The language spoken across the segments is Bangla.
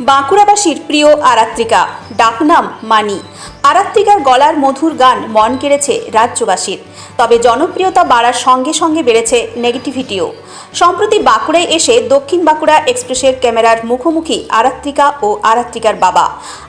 বাঁকুড়াবাসীর প্রিয় আরাত্রিকা। ডাকনাম মানি। আরাত্রিকার গলার মধুর গান মন কেড়েছে রাজ্যবাসীর। তবে জনপ্রিয়তা বাড়ার সঙ্গে সঙ্গে বেড়েছে নেগেটিভিটিও। সম্প্রতি বাঁকুড়ায় এসে দক্ষিণ বাঁকুড়া এক্সপ্রেসের ক্যামেরার মুখোমুখি আরাত্রিকা ও আরাত্রিকার বাবা।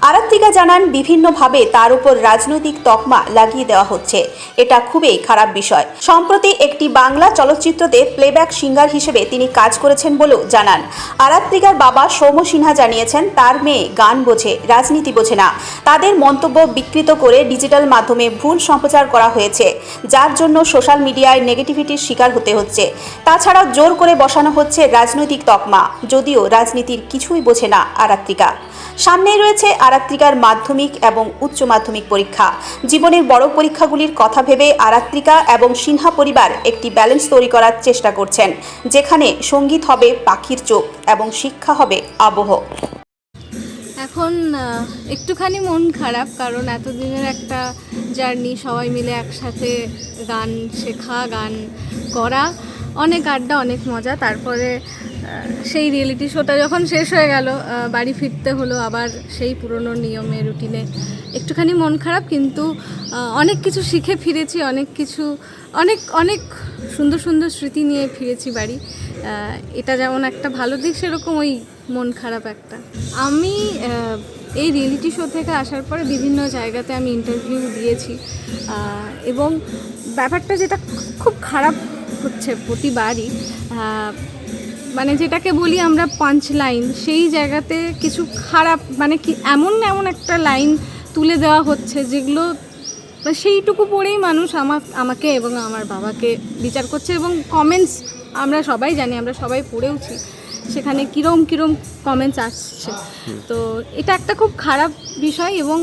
আরাত্রিকা জানান, বিভিন্নভাবে তার উপর রাজনৈতিক তকমা লাগিয়ে দেওয়া হচ্ছে। এটা খুবই খারাপ বিষয়। সম্প্রতি একটি বাংলা চলচ্চিত্রতে প্লেব্যাক সিঙ্গার হিসেবে তিনি কাজ করেছেন বলেও জানান। আরাত্রিকার বাবা সৌম্য সিনহা জানিয়েছেন, তার মেয়ে গান বোঝে, রাজনীতি বোঝে না। তাদের মন্তব্য বিকৃত করে ডিজিটাল মাধ্যমে ভুল সম্প্রচার করা হয়েছে, যার জন্য সোশ্যাল মিডিয়ায় নেগেটিভিটির শিকার হতে হচ্ছে। তাছাড়া জোর করে বসানো হচ্ছে রাজনৈতিক তকমা, যদিও রাজনীতির কিছুই বোঝে না আরাত্রিকা। সামনেই রয়েছে আরাত্রিকার মাধ্যমিক এবং উচ্চ মাধ্যমিক পরীক্ষা। জীবনের বড় পরীক্ষাগুলির কথা ভেবে আরাত্রিকা এবং সিনহা পরিবার একটি ব্যালেন্স তৈরি করার চেষ্টা করছেন, যেখানে সংগীত হবে পাখির চোখ এবং শিক্ষা হবে আবহ। এখন একটুখানি মন খারাপ কারণ এতদিনের একটা জার্নি, সবাই মিলে একসাথে গান শেখা, গান করা, অনেক আড্ডা, অনেক মজা। তারপরে সেই রিয়েলিটি শোটা যখন শেষ হয়ে গেল বাড়ি ফিরতে হলো আবার সেই পুরনো নিয়মে রুটিনে একটুখানি মন খারাপ। কিন্তু অনেক কিছু শিখে ফিরেছি, অনেক কিছু, অনেক অনেক সুন্দর সুন্দর স্মৃতি নিয়ে ফিরেছি বাড়ি। এটা যেমন একটা ভালো দিক, সেরকম ওই মন খারাপ একটা। আমি এই রিয়েলিটি শো থেকে আসার পরে বিভিন্ন জায়গাতে আমি ইন্টারভিউ দিয়েছি এবং ব্যাপারটা যেটা খুব খারাপ হচ্ছে প্রতিবারই মানে যেটাকে বলি আমরা পাঞ্চ লাইন সেই জায়গাতে কিছু খারাপ মানে কি এমন এমন একটা লাইন তুলে দেওয়া হচ্ছে যেগুলো মানে সেইটুকু পড়েই মানুষ আমার, আমাকে এবং আমার বাবাকে বিচার করছে এবং কমেন্টস আমরা সবাই জানি, আমরা সবাই পড়েওছি, সেখানে কীরম কীরম কমেন্টস আসছে। তো এটা একটা খুব খারাপ বিষয় এবং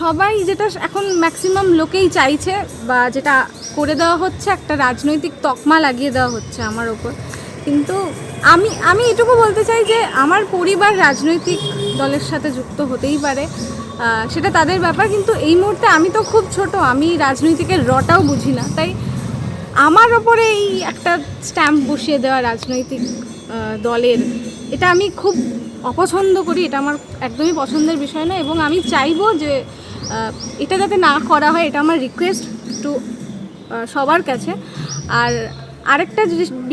সবাই যেটা এখন ম্যাক্সিমাম লোকেই চাইছে বা যেটা করে দেওয়া হচ্ছে, একটা রাজনৈতিক তকমা লাগিয়ে দেওয়া হচ্ছে আমার ওপর। কিন্তু আমি আমি এটুকু বলতে চাই যে, আমার পরিবার রাজনৈতিক দলের সাথে যুক্ত হতেই পারে সেটা তাদের ব্যাপার। কিন্তু এই মুহূর্তে আমি তো খুব ছোট, আমি রাজনৈতিকের রটাও বুঝি না। তাই আমার ওপরে এই একটা স্ট্যাম্প বসিয়ে দেওয়া রাজনৈতিক দলের, এটা আমি খুব অপছন্দ করি, এটা আমার একদমই পছন্দের বিষয় না, এবং আমি চাইব যে এটা যাতে না করা হয়, এটা আমার রিকোয়েস্ট টু সবার কাছে। আর আরেকটা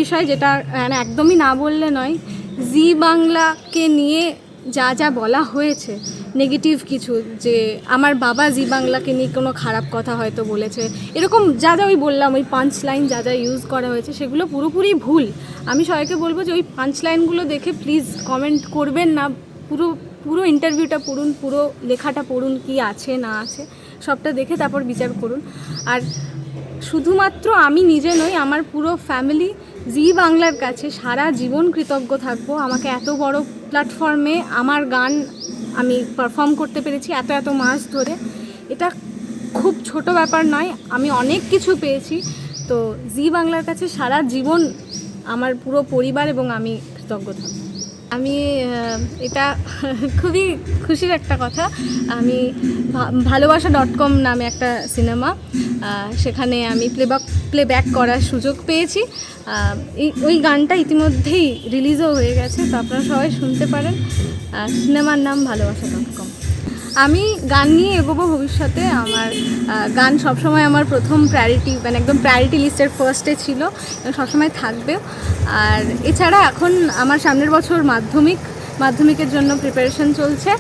বিষয় যেটা মানে একদমই না বললে নয়, জি বাংলাকে নিয়ে যা যা বলা হয়েছে নেগেটিভ কিছু, যে আমার বাবা জি বাংলাকে নিয়ে কোনো খারাপ কথা হয়তো বলেছে। এরকম যা যা ওই বললাম, ওই পাঞ্চ লাইন যা যা ইউজ করা হয়েছে, সেগুলো পুরোপুরি ভুল। আমি সবাইকে বলব যে ওই পাঞ্চ লাইনগুলো দেখে প্লিজ কমেন্ট করবেন না। পুরো পুরো ইন্টারভিউটা পড়ুন, পুরো লেখাটা পড়ুন, কি আছে, না আছে, সবটা দেখে তারপর বিচার করুন। আর শুধুমাত্র আমি নিজে নই, আমার পুরো ফ্যামিলি জি বাংলার কাছে সারা জীবন কৃতজ্ঞ থাকব। আমাকে এত বড় প্ল্যাটফর্মে আমার গান আমি পারফর্ম করতে পেরেছি এত এত মাস ধরে। এটা খুব ছোট ব্যাপার নয়, আমি অনেক কিছু পেয়েছি। তো জি বাংলার কাছে সারা জীবন আমার পুরো পরিবার এবং আমি কৃতজ্ঞ থাকব আমি এটা খুবই খুশির একটা কথা। আমি ভালোবাসা ডট কম নামে একটা সিনেমা সেখানে আমি প্লেব্যাক প্লেব্যাক করার সুযোগ পেয়েছি। ওই গানটা ইতিমধ্যেই রিলিজও হয়ে গেছে তো আপনারা সবাই শুনতে পারেন। আহ, সিনেমার নাম ভালোবাসা ডট কম আমি গান নিয়ে এগোবো ভবিষ্যতে। আমার গান সবসময় আমার প্রথম প্রায়োরিটি মানে একদম প্রায়োরিটি লিস্টের ফার্স্টে ছিল সবসময় থাকবে। আর এছাড়া এখন আমার সামনের বছর মাধ্যমিক মাধ্যমিকের জন্য প্রিপারেশন চলছে।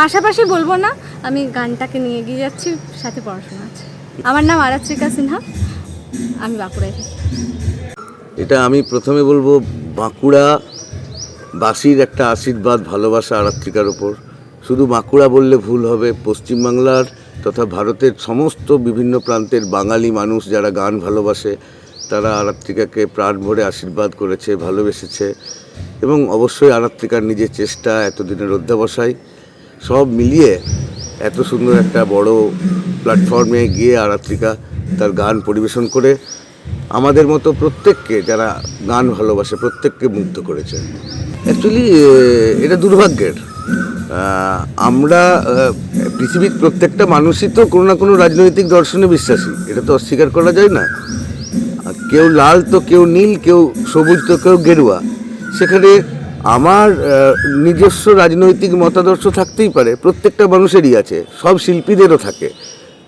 পাশাপাশি বলব না আমি গানটাকে নিয়ে এগিয়ে যাচ্ছি সাথে পড়াশোনা আছে। আমার নাম আরাত্রিকা সিনহা, আমি বাঁকুড়ায়। এটা আমি প্রথমে বলব, বাঁকুড়া বাসির একটা আশীর্বাদ, ভালোবাসা আরাত্রিকার ওপর শুধু বাঁকুড়া বললে ভুল হবে, পশ্চিমবাংলার তথা ভারতের সমস্ত বিভিন্ন প্রান্তের বাঙালি মানুষ যারা গান ভালোবাসে, তারা আরাত্রিকাকে প্রাণ ভরে আশীর্বাদ করেছে, ভালোবেসেছে। এবং অবশ্যই আরাত্রিকার নিজের চেষ্টা এতদিনের অধ্যাবসায়, সব মিলিয়ে এত সুন্দর একটা বড় প্ল্যাটফর্মে গিয়ে আরাত্রিকা তার গান পরিবেশন করে আমাদের মতো প্রত্যেককে যারা গান ভালোবাসে, প্রত্যেককে মুগ্ধ করেছে। অ্যাকচুয়ালি এটা দুর্ভাগ্যের। আমরা পৃথিবীর প্রত্যেকটা মানুষই তো কোনো না কোনো রাজনৈতিক দর্শনে বিশ্বাসী। এটা তো অস্বীকার করা যায় না। কেউ লাল তো কেউ নীল, কেউ সবুজ তো কেউ গেরুয়া। সেখানে আমার নিজস্ব রাজনৈতিক মতাদর্শ থাকতেই পারে, প্রত্যেকটা মানুষেরই আছে, সব শিল্পীদেরও থাকে।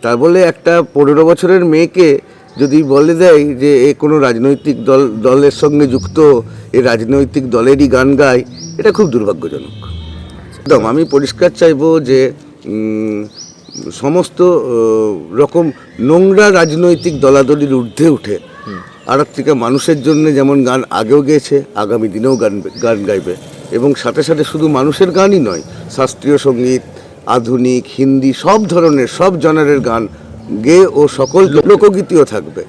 তা বলে একটা পনেরো বছরের মেয়েকে যদি বলে দেয় যে এ কোনো রাজনৈতিক দল, দলের সঙ্গে যুক্ত, এ রাজনৈতিক দলেরই গান গায়, এটা খুব দুর্ভাগ্যজনক। একদম, আমি পরিষ্কার চাইব যে সমস্ত রকম নোংরা রাজনৈতিক দলাদলির ঊর্ধ্বে উঠে আরাত্রিকা মানুষের জন্য যেমন গান আগেও গেয়েছে, আগামী দিনেও গান গান গাইবে। এবং সাথে সাথে শুধু মানুষের গানই নয়, শাস্ত্রীয় সংগীত, আধুনিক, হিন্দি, সব ধরনের, সব জনারের গান গেয়ে ও সকল লোকগীতিও থাকবে।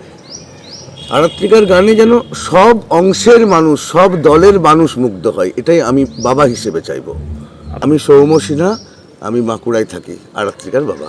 আরাত্রিকার গানে যেন সব অংশের মানুষ, সব দলের মানুষ মুগ্ধ হয়, এটাই আমি বাবা হিসেবে চাইব। আমি সৌম্য সিনহা, আমি বাঁকুড়ায় থাকি, আরাত্রিকার বাবা।